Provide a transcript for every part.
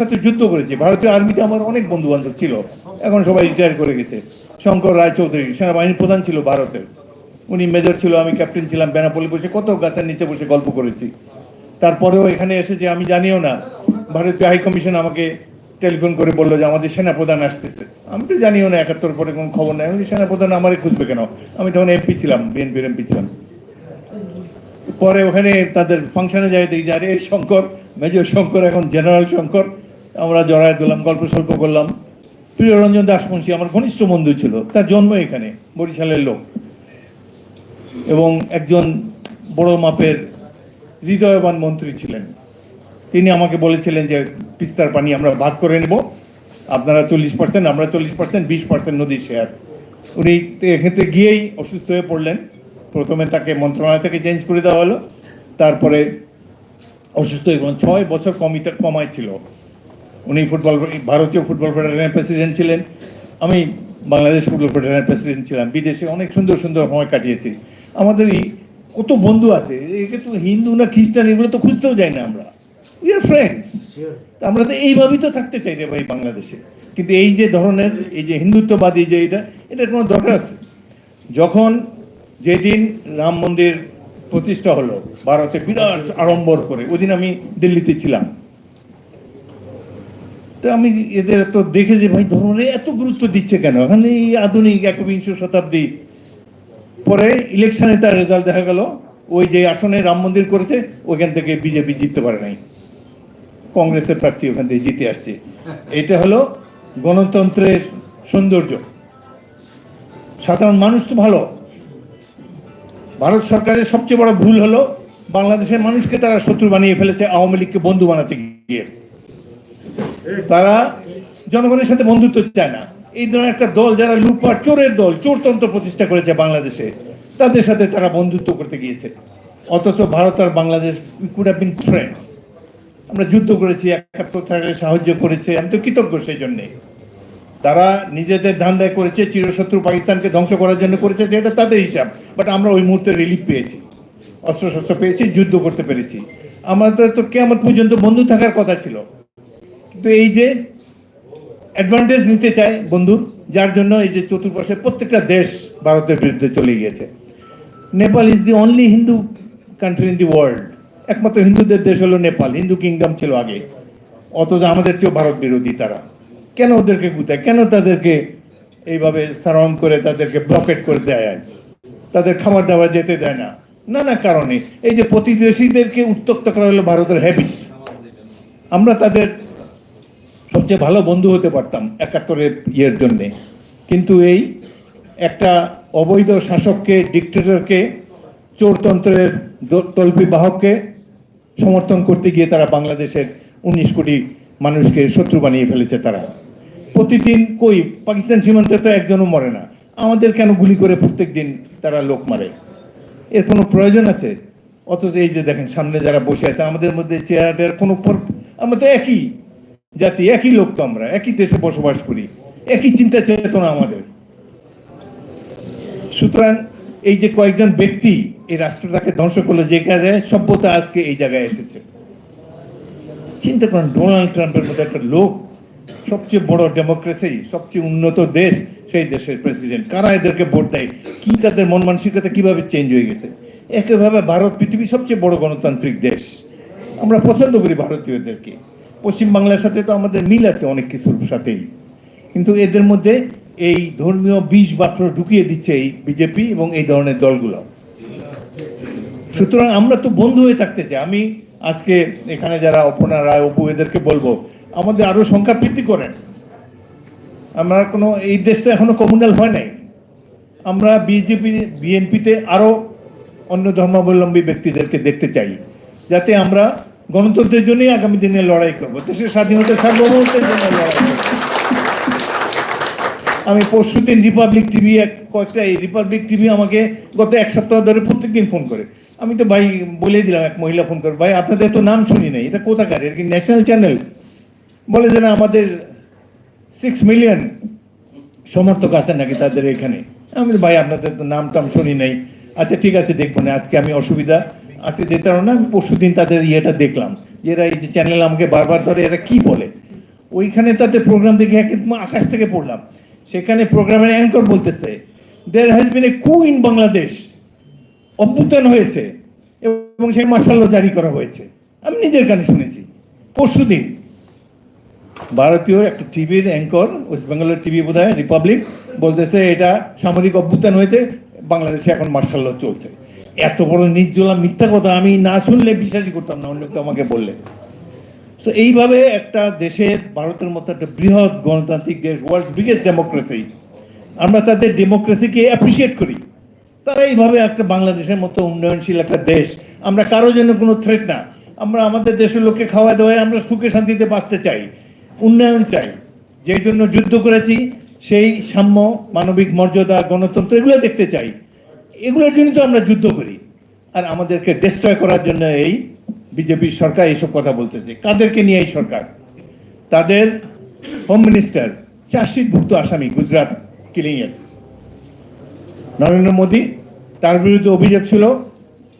সাথে যুদ্ধ করেছি। ভারতীয় আর্মিতে আমার অনেক বন্ধু বান্ধব ছিল। এখন সবাই রিটায়ার করে গেছে। শঙ্কর রায়চৌধুরী, সেনাবাহিনীর প্রধান ছিল ভারতের। উনি মেজর ছিল, আমি ক্যাপ্টেন ছিলাম বেনাপোলি বসে। কত গাছের নিচে বসে গল্প করেছি। তারপরেও এখানে এসেছে আমি জানিও না, ভারতীয় হাই কমিশন আমাকে টেলিফোন করে বলল যে আমাদের সেনাপ্রধান আসতেছে। আমি তো জানিও না, একাত্তর পরে কোনো খবর নেই। আমি সেনাপ্রধান আমারই খুঁজবে কেন? আমি তখন এমপি ছিলাম বিএনপির এমপি ছিলাম। পরে ওখানে তাদের ফাংশনে যাই দেখি যে, আরে শঙ্কর মেজর শঙ্কর, এখন জেনারেল শঙ্কর। আমরা জড়ায় দিলাম গল্প সল্প করলাম। প্রিয়রঞ্জন দাসমুন্সী আমার ঘনিষ্ঠ বন্ধু ছিল, তার জন্ম এখানে, বরিশালের লোক। এবং একজন বড় মাপের হৃদয়বান মন্ত্রী ছিলেন। তিনি আমাকে বলেছিলেন যে, পিস্তার পানি আমরা ভাগ করে নেব। আপনারা চল্লিশ পার্সেন্ট আমরা চল্লিশ পার্সেন্ট বিশ পার্সেন্ট নদীর শেয়ার উনি এক্ষেত্রে গিয়েই অসুস্থ হয়ে পড়লেন। প্রথমে তাকে মন্ত্রণালয় থেকে চেঞ্জ করে দেওয়া হলো। তারপরে অসুস্থ হয়ে। ছয় বছর কমিতে কমায় ছিল। উনি ফুটবল ভারতীয় ফুটবল ফেডারেশনের প্রেসিডেন্ট ছিলেন। আমি বাংলাদেশ ফুটবল ফেডারেশনের প্রেসিডেন্ট ছিলাম। বিদেশে অনেক সুন্দর সুন্দর সময় কাটিয়েছি। আমাদের এই কত বন্ধু আছে একে তো হিন্দু না খ্রিস্টান এগুলো তো খুঁজতেও যাই না আমরা। উই আর ফ্রেন্ডস আমরা তো এইভাবেই তো থাকতে চাই রে ভাই বাংলাদেশে। কিন্তু এই যে ধরনের এই যে হিন্দুত্ববাদী যে এটা এটার কোনো দরকার আছে? যখন যেদিন রাম মন্দির প্রতিষ্ঠা হলো ভারতে বিরাট আড়ম্বর করে ওদিন আমি দিল্লিতে ছিলাম। তো আমি এদের তো দেখে যে ভাই ধর্মে এত গুরুত্ব দিচ্ছে কেন? এখন এই আধুনিক একবিংশ শতাব্দী পরে ইলেকশনে তার রেজাল্ট দেখা গেল। ওই যে আসনে রাম মন্দির করেছে, ওইখান থেকে বিজেপি জিততে পারে নাই। কংগ্রেসের প্রার্থী ওখান থেকে জিতে আসছে। এটা হলো গণতন্ত্রের সৌন্দর্য। সাধারণ মানুষ তো ভালো। ভারত সরকারের সবচেয়ে বড় ভুল হলো, বাংলাদেশের মানুষকে তারা শত্রু বানিয়ে ফেলেছে, আওয়ামী লীগকে বন্ধু বানাতে গিয়ে। তারা জনগণের সাথে বন্ধুত্ব চায় না। এই ধরনের একটা দল যারা লুপার চোরের দল, চোরতন্ত্র প্রতিষ্ঠা করেছে বাংলাদেশে, তাদের সাথে তারা বন্ধুত্ব করতে গিয়েছে। অথচ ভারত আর Bangladesh could have been friends আমরা যুদ্ধ করেছি একাত্তর সাহায্য করেছে, আমি তো কৃতজ্ঞ সেই জন্যে। তারা নিজেদের ধান্দায় করেছে, চিরশত্রু পাকিস্তানকে ধ্বংস করার জন্য করেছে যেটা তাদের হিসাব। বাট আমরা ওই মুহূর্তে রিলিফ পেয়েছি অস্ত্র শস্ত্র পেয়েছি, যুদ্ধ করতে পেরেছি। আমাদের তো কেমন পর্যন্ত বন্ধু থাকার কথা ছিল। কিন্তু এই যে অ্যাডভান্টেজ নিতে চায় বন্ধু, যার জন্য এই যে চতুর্পাশে প্রত্যেকটা দেশ ভারতের বিরুদ্ধে চলে গিয়েছে। Nepal is the only Hindu country in the world একমাত্র হিন্দুদের দেশ হলো নেপাল, হিন্দু কিংডম ছিল আগে। অথচ আমাদের চেয়েও ভারত বিরোধী তারা। কেন ওদেরকে গুতায়? কেন তাদেরকে এইভাবে সারাউন্ড করে তাদেরকে ব্লকেট করে দেয় তাদের খাবার দাবার যেতে দেয় না। নানা কারণে। এই যে প্রতিবেশীদেরকে উত্তক্ত করা হলো ভারতের হ্যাবিট আমরা তাদের সবচেয়ে ভালো বন্ধু হতে পারতাম একাত্তরের ইয়ের জন্যে। কিন্তু এই একটা অবৈধ শাসককে ডিক্টেটরকে চোরতন্ত্রের তল্পি বাহককে সমর্থন করতে গিয়ে তারা বাংলাদেশের উনিশ কোটি মানুষকে শত্রু বানিয়ে ফেলেছে তারা। প্রতিদিন কই? পাকিস্তান সীমান্তে তো একজনও মরে না। আমাদের কেন গুলি করে প্রত্যেক দিন তারা লোক মারে? এর কোনো প্রয়োজন আছে? অথচ এই যে দেখেন, সামনে যারা বসে আছে, আমাদের মধ্যে চেহারাটার কোনো আমরা তো একই। জাতি, একই লোক তো আমরা, একই দেশে বসবাস করি, একই চিন্তা চেতনা আমাদের। সুতরাং এই যে কয়েকজন ব্যক্তি এই রাষ্ট্রটাকে ধ্বংস করল, যে কাজে সভ্যতা আজকে এই জায়গায় এসেছে। চিন্তা করেন, ডোনাল্ড ট্রাম্পের মতো একটা লোক, সবচেয়ে বড় ডেমোক্রেসি, সবচেয়ে উন্নত দেশ, সেই দেশের প্রেসিডেন্ট। কারা এদেরকে ভোট দেয়? কি তাদের মন মানসিকতা কীভাবে চেঞ্জ হয়ে গেছে? একইভাবে ভারত পৃথিবীর সবচেয়ে বড় গণতান্ত্রিক দেশ। আমরা পছন্দ করি ভারতীয়দেরকে। পশ্চিম বাংলার সাথে তো আমাদের মিল আছে অনেক কিছুর সাথেই। কিন্তু এদের মধ্যে এই ধর্মীয় বিষ বাক্র ঢুকিয়ে দিচ্ছে এই বিজেপি এবং এই ধরনের দলগুলো। সুতরাং আমরা তো বন্ধু হয়ে থাকতে চাই। আমি আজকে এখানে যারা অপনা রায়, অপু এদেরকে বলব, আমাদের আরও সংখ্যা বৃদ্ধি করেন। আমরা কোনো, এই দেশটা এখনও কমিউনাল হয় নাই। আমরা বিজেপি, বিএনপিতে আরও অন্য ধর্মাবলম্বী ব্যক্তিদেরকে দেখতে চাই। যাতে আমরা গণতন্ত্রের জন্যই আগামী দিনে লড়াই করব। দেশের স্বাধীনতা সার্বভৌমত্বের জন্য লড়াই আমি পরশুদিন রিপাবলিক টিভি এক কয়েকটা এই রিপাবলিক টিভি আমাকে গত এক সপ্তাহ ধরে প্রত্যেকদিন ফোন করে। আমি তো ভাই বলে দিলাম, এক মহিলা ফোন করে, ভাই, আপনাদের তো নাম শুনি নাই, এটা কোথাকার? এটা কি ন্যাশনাল চ্যানেল বলে যে, না, আমাদের সিক্স মিলিয়ন সমর্থক আছেন নাকি তাদের এখানে? আমি ভাই, আপনাদের তো নাম টাম শুনি নাই। আচ্ছা ঠিক আছে, দেখব না, আজকে আমি অসুবিধা। আছে যেতে পারব না আমি পরশু দিন তাদের ইয়েটা দেখলাম, যে এরা এই যে চ্যানেল আমাকে বারবার ধরে এরা কি বলে। ওইখানে তাদের প্রোগ্রাম দেখে একদম আকাশ থেকে পড়লাম। সেখানে প্রোগ্রামের অ্যাঙ্কর বলতেছে দেয়ার হ্যাজ বিন এ কু ইন বাংলাদেশ অভ্যুত্থান হয়েছে এবং সেই মার্শাল্য জারি করা হয়েছে। আমি নিজের কানে শুনেছি। পরশুদিন ভারতীয় একটা টিভির অ্যাঙ্কর ওয়েস্ট বেঙ্গলের টিভি বোধ রিপাবলিক বলতেছে, এটা সামরিক অভ্যুত্থান হয়েছে, বাংলাদেশে এখন মার্শাল্য চলছে। এত বড় নির্জলা মিথ্যা কথা আমি না শুনলে বিশ্বাসই করতাম না, অন্য কেউ আমাকে বললে। তো এইভাবে একটা দেশের, ভারতের মতো একটা বৃহৎ গণতান্ত্রিক দেশ ওয়ার্ল্ড বিগেস্ট ডেমোক্রেসি আমরা তাদের ডেমোক্রেসিকে অ্যাপ্রিসিয়েট করি। তারা এইভাবে একটা বাংলাদেশের মতো উন্নয়নশীল একটা দেশ, আমরা কারোর জন্য কোনো থ্রেট না। আমরা আমাদের দেশের লোককে খাওয়া দাওয়ায় আমরা সুখে শান্তিতে বাঁচতে চাই, উন্নয়ন চাই। যেই জন্য যুদ্ধ করেছি, সেই সাম্য, মানবিক মর্যাদা, গণতন্ত্র, এগুলো দেখতে চাই। এগুলোর জন্য তো আমরা যুদ্ধ করি। আর আমাদেরকে ডিস্ট্রয় করার জন্য এই বিজেপির সরকার এইসব কথা বলতেছে। কাদেরকে নিয়ে এই সরকার? তাদের হোম মিনিস্টার চার্জশিটভুক্ত আসামি, গুজরাট কিলিংয়ের নরেন্দ্র মোদী, তার বিরুদ্ধে অভিযোগ ছিল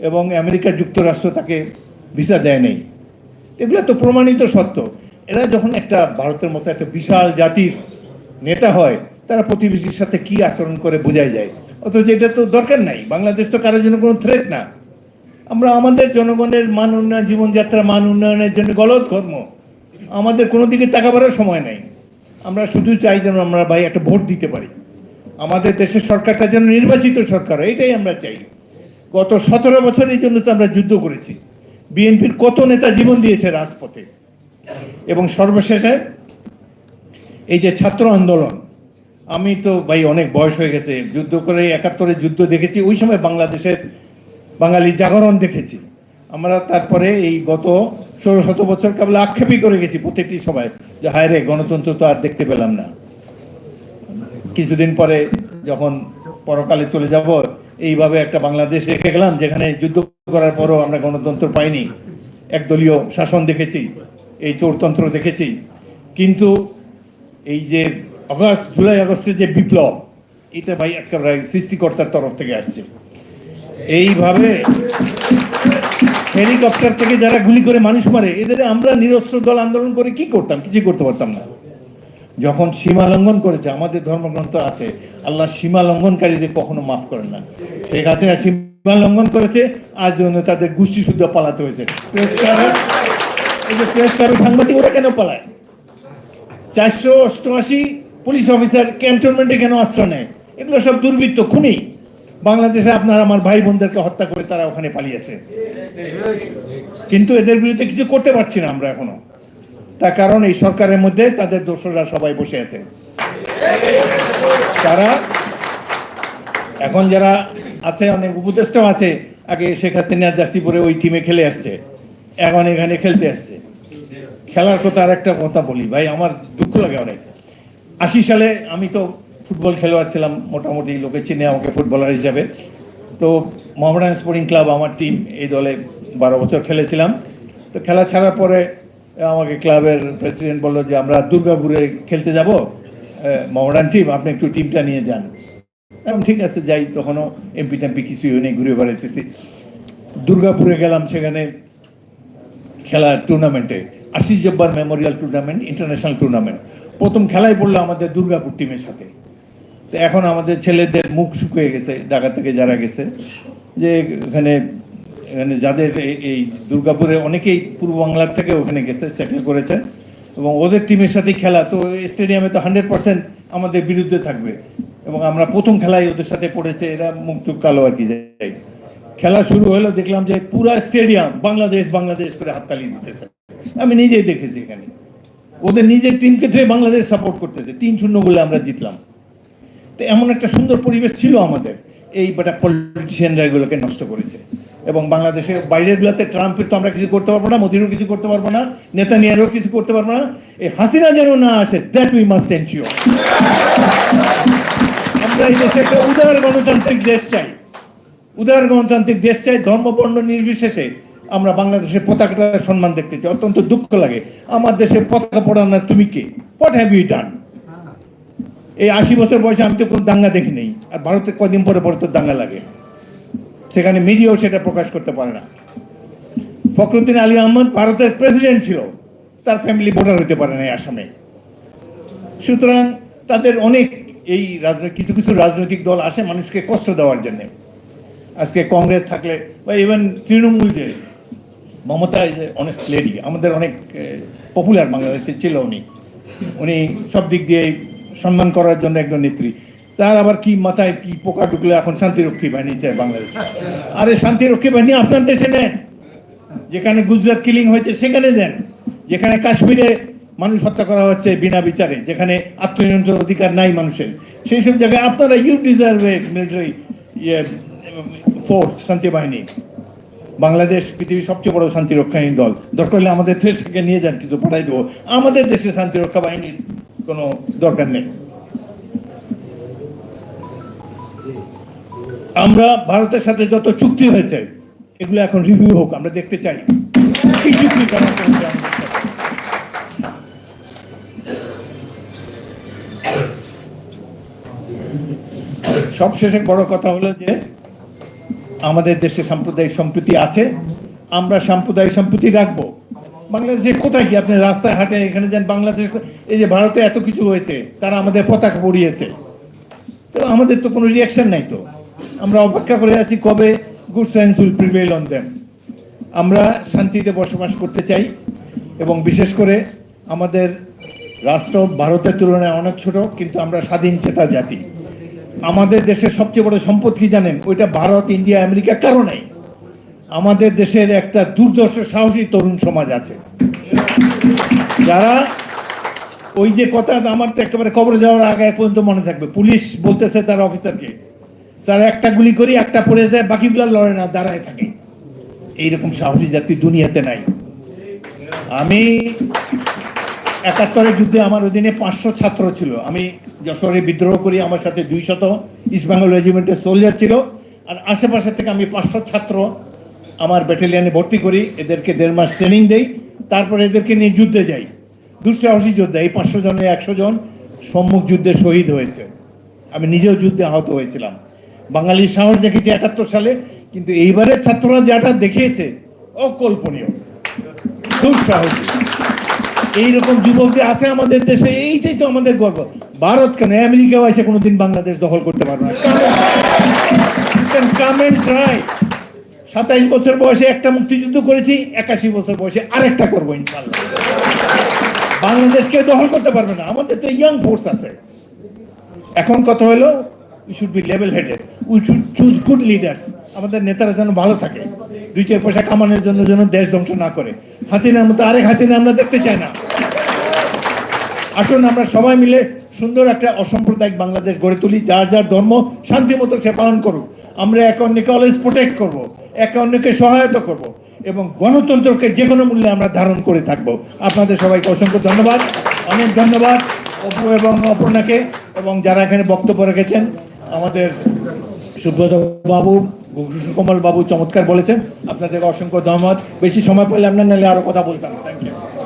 এবং আমেরিকা যুক্তরাষ্ট্র তাকে ভিসা দেয় নেই। এগুলো তো প্রমাণিত সত্য। এরা যখন একটা ভারতের মতো একটা বিশাল জাতির নেতা হয় তারা প্রতিবেশীর সাথে কি আচরণ করে বোঝাই যায়? অথচ এটা তো দরকার নাই। বাংলাদেশ তো কারোর জন্য কোনো থ্রেট না। আমরা আমাদের জনগণের মান উন্নয়ন জীবনযাত্রা মান উন্নয়নের জন্য গলত কর্ম। আমাদের কোনো দিকে তাকাবারও সময় নেই। আমরা শুধু চাই যেন আমরা ভাই একটা ভোট দিতে পারি। আমাদের দেশের সরকারটা যেন নির্বাচিত সরকার এটাই আমরা চাই। গত সতেরো বছর এই জন্য তো আমরা যুদ্ধ করেছি। বিএনপির কত নেতা জীবন দিয়েছে রাজপথে। এবং সর্বশেষে এই যে ছাত্র আন্দোলন আমি তো ভাই অনেক বয়স হয়ে গেছে, যুদ্ধ করে একাত্তরে যুদ্ধ দেখেছি, ওই সময় বাংলাদেশের বাঙালি জাগরণ দেখেছি। আমরা তারপরে এই গত ষোলো শত বছর কেবল আক্ষেপই করে গেছি প্রত্যেকটি সবাই যে, হায় রে, গণতন্ত্র তো আর দেখতে পেলাম না। কিছুদিন পরে যখন পরকালে চলে যাব, এইভাবে একটা বাংলাদেশ রেখে গেলাম, যেখানে যুদ্ধ করার পরও আমরা গণতন্ত্র পাইনি। একদলীয় শাসন দেখেছি, এই চোরতন্ত্র দেখেছি। কিন্তু এই যে আগস্ট জুলাই আগস্টের যে বিপ্লব, এটা ভাই একেবারে সৃষ্টিকর্তার তরফ থেকে আসছে। এইভাবে হেলিকপ্টার থেকে যারা গুলি করে মানুষ মারে, এদের আমরা নিরস্ত্র দল আন্দোলন করে কি করতাম? কিছু করতে পারতাম না। যখন সীমা লঙ্ঘন করেছে, আমাদের ধর্মগ্রন্থ আছে, আল্লাহ সীমা লঙ্ঘনকারীদের কখনো মাফ করেন না। শেখ হাসিনা সীমা লঙ্ঘন করেছে, আজ জন্য তাদের গোষ্ঠী শুদ্ধ পালাতে হয়েছে। সাংবাদিক, ওরা কেন পালায়? চারশো অষ্টআশি পুলিশ অফিসার ক্যান্টনমেন্টে কেন আশ্রয় নেয়? এগুলো সব দুর্বৃত্ত খুনি। বাংলাদেশে আপনার আমার ভাই বোনদেরকে হত্যা করে তারা ওখানে পালিয়েছে। কিন্তু এদের বিরুদ্ধে কিছু করতে পারছি না আমরা এখনও। তার কারণ এই সরকারের মধ্যে তাদের দোসররা সবাই বসে আছে। তারা এখন যারা আছে, অনেক উপদেষ্টাও আছে, আগে শেখ হাসিনার জার্সি পরে ওই টিমে খেলে আসছে। এখন এখানে খেলতে আসছে। খেলার কথা আর একটা কথা বলি। ভাই, আমার দুঃখ লাগে অনেক। আশি সালে আমি তো ফুটবল খেলোয়াড় ছিলাম, মোটামুটি লোকে চিনে আমাকে ফুটবলার হিসাবে। তো মোহামেডান স্পোর্টিং ক্লাব আমার টিম এই দলে বারো বছর খেলেছিলাম। তো খেলা ছাড়ার পরে আমাকে ক্লাবের প্রেসিডেন্ট বলল যে, আমরা দুর্গাপুরে খেলতে যাব। মোহামেডান টিম আপনি একটু টিমটা নিয়ে যান। এখন ঠিক আছে, যাই, তখনও এমপি টেম্পি কিছুই হয়নি, ঘুরে বেড়াইতেছি। দুর্গাপুরে গেলাম সেখানে খেলার টুর্নামেন্টে Ashis Jabbar memorial tournament international tournament প্রথম খেলায় পড়ল আমাদের দুর্গাপুর টিমের সাথে। তো এখন আমাদের ছেলেদের মুখ শুকিয়ে গেছে, ঢাকা থেকে যারা গেছে, যে এখানে এখানে যাদের এই- দুর্গাপুরে অনেকেই পূর্ব বাংলার থেকে ওখানে গেছে সেটেল করেছে এবং ওদের টিমের সাথে খেলা। তো স্টেডিয়ামে তো হান্ড্রেড পার্সেন্ট আমাদের বিরুদ্ধে থাকবে এবং আমরা প্রথম খেলায় ওদের সাথে পড়েছে, এরা মুখ টুক কালো আর কি যাই। খেলা শুরু হলো, দেখলাম যে পুরা স্টেডিয়াম বাংলাদেশ বাংলাদেশ করে হাততালি দিতেছে। আমি নিজেই দেখেছি এখানে। ওদের নিজের টিমকে ধুয়ে বাংলাদেশ সাপোর্ট করতেছে। তিন শূন্য বলে আমরা জিতলাম। তো এমন একটা সুন্দর পরিবেশ ছিল আমাদের। এই বেটা পলিটিশিয়ানরা এগুলোকে নষ্ট করেছে। এবং বাংলাদেশের বাইরের গুলাতে ট্রাম্পের তো আমরা কিছু করতে পারব না মোদিরও কিছু করতে পারব না নেতা নিয়ারও কিছু করতে পারব না। এই হাসিনা যেন না আসে দ্যাট উই মাস্ট এনশিওর আমরা এই দেশে একটা উদার গণতান্ত্রিক দেশ চাই। উদার গণতান্ত্রিক দেশ চাই ধর্ম বর্ণ নির্বিশেষে আমরা বাংলাদেশের পতাকাটার সম্মান দেখতে চাই, অত্যন্ত দুঃখ লাগে। আমার দেশের পতাকা পড়ান পড়ানোর তুমি কে? হোয়াট হ্যাভ ইউ ডান এই আশি বছর বয়সে আমি তো কোনো দাঙ্গা দেখি নেই, আর ভারতে কদিন পরে পরে তো দাঙ্গা লাগে। সেখানে মিডিয়াও সেটা প্রকাশ করতে পারে না। ফখরুদ্দিন আলী আহমদ ভারতের প্রেসিডেন্ট ছিল, তার ফ্যামিলি ভোটার হতে পারে না এই আসামে। সুতরাং তাদের অনেক এই রাজনৈতিক, কিছু কিছু রাজনৈতিক দল আসে মানুষকে কষ্ট দেওয়ার জন্য। আজকে কংগ্রেস থাকলে বা ইভেন তৃণমূল যে মমতা ইজ অনেস্ট লেডি আমাদের অনেক পপুলার বাংলাদেশে ছিল উনি। উনি সব দিক দিয়ে সম্মান করার জন্য একজন নেত্রী। তার আবার কি মাথায় কি পোকা ঢুকলে এখন শান্তিরক্ষী বাহিনী চায় বাংলাদেশ? আরে শান্তিরক্ষী বাহিনী আপনার দেশে নেন। যেখানে গুজরাট কিলিং হয়েছে, সেখানে দেন যেখানে কাশ্মীরে মানুষ হত্যা করা হচ্ছে বিনা বিচারে, যেখানে আত্মনিয়ন্ত্রণ অধিকার নাই মানুষের। সেই সব জায়গায় আপনারা ইউ ডিজার্ভ মিলিটারি ইয়ে ফোর্স শান্তি বাহিনী। বাংলাদেশ পৃথিবীর সবচেয়ে বড় শান্তি রক্ষাহীন দল। দরকার হলে আমাদের থেকে নিয়ে যান, কিছু পাঠাই দেবো। আমাদের দেশে শান্তি রক্ষা বাহিনীর কোনো দরকার নেই। আমরা ভারতের সাথে যত চুক্তি হয়েছে, এগুলো এখন রিভিউ হোক, আমরা দেখতে চাই। কি চুক্তি? সবশেষে বড় কথা হলো যে আমাদের দেশে সাম্প্রদায়িক সম্প্রীতি আছে, আমরা সাম্প্রদায়িক সম্প্রীতি রাখব। বাংলাদেশে কোথায় কি আপনি রাস্তায় হাঁটে, এখানে যান, বাংলাদেশ এই যে ভারতে এত কিছু হয়েছে, তারা আমাদের পতাকা পড়িয়েছে তো আমাদের তো কোনো রিয়াকশন নাই তো। আমরা অপেক্ষা করে আছি কবে good science will prevail on them আমরা শান্তিতে বসবাস করতে চাই এবং বিশেষ করে আমাদের রাষ্ট্র ভারতের তুলনায় অনেক ছোট, কিন্তু আমরা স্বাধীন চেতা জাতি। আমাদের দেশের সবচেয়ে বড় সম্পদ কি জানেন? ওইটা ভারত, ইন্ডিয়া, আমেরিকা কারও নাই। আমাদের দেশের একটা দুর্দর্শ সাহসী তরুণ সমাজ আছে। যারা ওই যে কথা আমার তো একেবারে কবরে যাওয়ার আগে পর্যন্ত মনে থাকবে। পুলিশ বলতেছে তার অফিসারকে তারা একটা গুলি করি, একটা পড়ে যায়, বাকিগুলো লড়ে না, দাঁড়ায় থাকে। এইরকম সাহসী জাতি দুনিয়াতে নাই। আমি একাত্তরের যুদ্ধে আমার অধীনে পাঁচশো ছাত্র ছিল। আমি যশোরে বিদ্রোহ করি, আমার সাথে দুই শত ইস্ট বেঙ্গল রেজিমেন্টের সোলজার ছিল। আর আশেপাশে থেকে আমি পাঁচশো ছাত্র আমার ব্যাটালিয়ানে ভর্তি করি, এদেরকে দেড় মাস ট্রেনিং দেই, তারপরে এদেরকে নিয়ে যুদ্ধে যাই। দুঃসাহসী যোদ্ধা, এই পাঁচশো জনের একশো জন সম্মুখ যুদ্ধে শহীদ হয়েছে। আমি নিজেও যুদ্ধে আহত হয়েছিলাম। বাঙালির সাহস দেখেছি একাত্তর সালে, কিন্তু এইবারের ছাত্ররা যেটা দেখিয়েছে, অকল্পনীয়। দুঃসাহসী। এইরকম যুবক যে আছে আমাদের দেশে, এইটাই তো আমাদের গর্ব। ভারত কেন আমেরিকাও এসে কোনোদিন বাংলাদেশ দখল করতে পারবে না। ট্রাই সাতাইশ বছর বয়সে একটা মুক্তিযুদ্ধ করেছি, একাশি বছর বয়সে আরেকটা করব ইনশাল্লাহ। বাংলাদেশকে দখল করতে পারবে না, আমাদের তো ইয়াং ফোর্স আছে। এখন কথা হলো we should be level headed we should choose good leaders আমাদের নেতারা যেন ভালো থাকে। দুই চার পয়সা কামানোর জন্য যেন দেশ ধ্বংস না করে। হাসিনার মতো আরেক হাসিনা আমরা দেখতে চাই না। আসুন আমরা সবাই মিলে সুন্দর একটা অসাম্প্রদায়িক বাংলাদেশ গড়ে তুলি, যার যার ধর্ম শান্তি মতো সে পালন করুক। আমরা একে অন্যকে অলওয়েজ প্রোটেক্ট করব, একে অন্যকে সহায়তা করব এবং গণতন্ত্রকে যে কোনো মূল্যে আমরা ধারণ করে থাকব। আপনাদের সবাইকে অসংখ্য ধন্যবাদ, অনেক ধন্যবাদ, অপু এবং অপর্ণাকে এবং যারা এখানে বক্তব্য রেখেছেন, আমাদের সুব্রত বাবু সুকমল বাবু চমৎকার বলেছেন। আপনাদের অসংখ্য ধন্যবাদ। বেশি সময় পেলে আপনার নাহলে আরও কথা বলতাম। Thank you